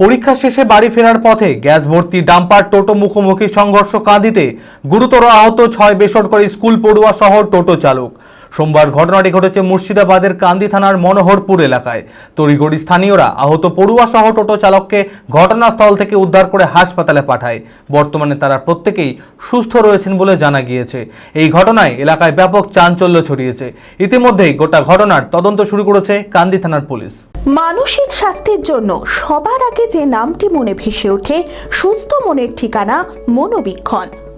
পরীক্ষা শেষে বাড়ি ফেরার পথে গ্যাস ভর্তি ডাম্পার টোটো মুখোমুখি সংঘর্ষ কাঁদিতে গুরুতর আহত ছয় বেসরকারি স্কুল পড়ুয়া সহ টোটো চালক। সোমবার ঘটনাটি ঘটেছে মুর্শিদাবাদের কান্দি থানার মনোহরপুর এলাকায়। তড়িগড়ি স্থানীয়রা আহত পড়ুয়া সহ টোটো চালককে ঘটনাস্থল থেকে উদ্ধার করে হাসপাতালে পাঠায়। বর্তমানে তারা প্রত্যেকেই সুস্থ রয়েছেন বলে জানা গিয়েছে। এই ঘটনায় এলাকায় ব্যাপক চাঞ্চল্য ছড়িয়েছে। ইতিমধ্যেই গোটা ঘটনার তদন্ত শুরু করেছে কান্দি থানার পুলিশ। মানসিক স্বাস্থ্যের জন্য সবার আগে যে নামটি মনে ভেসে ওঠে, সুস্থ মনের ঠিকানা মনোবীক্ষণ।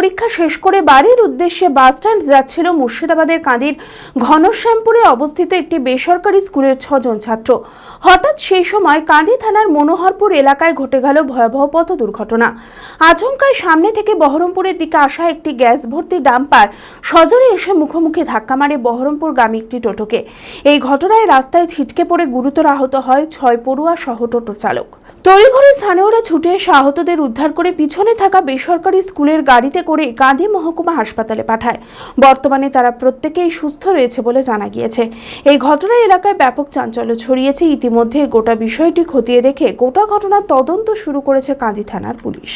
পরীক্ষা শেষ করে বাড়ির উদ্দেশ্যে বাসস্ট্যান্ড যাচ্ছিল মুর্শিদাবাদের কাঁদির ঘনশ্যামপুরে অবস্থিত একটি বেসরকারি স্কুলের ছজন ছাত্র। হঠাৎ সেই সময় কাঁদি থানার মনোহরপুর এলাকায় ঘটে গেল ভয়াবহ পথ দুর্ঘটনা। আচমকায় সামনে থেকে বহরমপুরের দিকে আসা একটি গ্যাস ভর্তি ডাম্পার সজোরে এসে মুখোমুখি ধাক্কা মারে বহরমপুর বহরমপুরগামী একটি টোটোকে। এই ঘটনায় রাস্তায় ছিটকে পড়ে গুরুতর আহত হয় ছয় পড়ুয়া সহ টোটো চালক। তড়িঘড়ি স্থানীয়রা ছুটে এসে আহতদের উদ্ধার করে পিছনে থাকা বেসরকারি স্কুলের গাড়িতে করে গাঁধী মহকুমা হাসপাতালে পাঠায়। বর্তমানে তারা প্রত্যেকেই সুস্থ রয়েছে বলে জানা গিয়েছে। এই ঘটনায় এলাকায় ব্যাপক চাঞ্চল্য ছড়িয়েছে। ইতিমধ্যে গোটা বিষয়টি খতিয়ে দেখে গোটা ঘটনার তদন্ত শুরু করেছে কাঁদি থানার পুলিশ।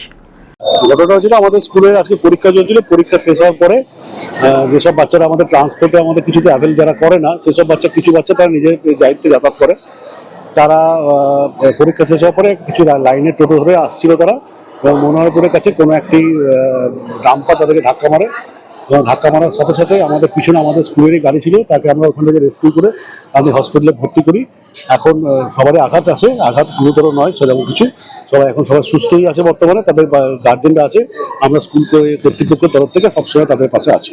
ঘটনা হচ্ছিল আমাদের স্কুলের আজকে পরীক্ষা চলছিল। পরীক্ষা শেষ হওয়ার পরে যেসব বাচ্চারা আমাদের ট্রান্সপোর্টে আমাদের কিছুতে অ্যাভেল যারা করে না, সেসব বাচ্চা, কিছু বাচ্চা তারা নিজের দায়িত্বে যাতায়াত করে। তারা পরীক্ষা শেষ হওয়ার পরে কিছু লাইনে টোটো ধরে আসছিল তারা। এবং মনোহরপুরের কাছে কোনো একটি ডাম্পার তাদেরকে ধাক্কা মারে। এবং ধাক্কা মারার সাথে সাথে আমাদের পিছনে আমাদের স্কুলেরই গাড়ি ছিল, তাকে আমরা ওখান থেকে রেস্কিউ করে আমি হসপিটালে ভর্তি করি। এখন সবারই আঘাত আছে। আঘাত গুরুতর নয়, সেরকম কিছু। সবাই এখন সবাই সুস্থই আছে বর্তমানে, তাদের গার্জেনরা আছে। আমরা স্কুল কর্তৃপক্ষের তরফ থেকে সবসময় তাদের পাশে আছি।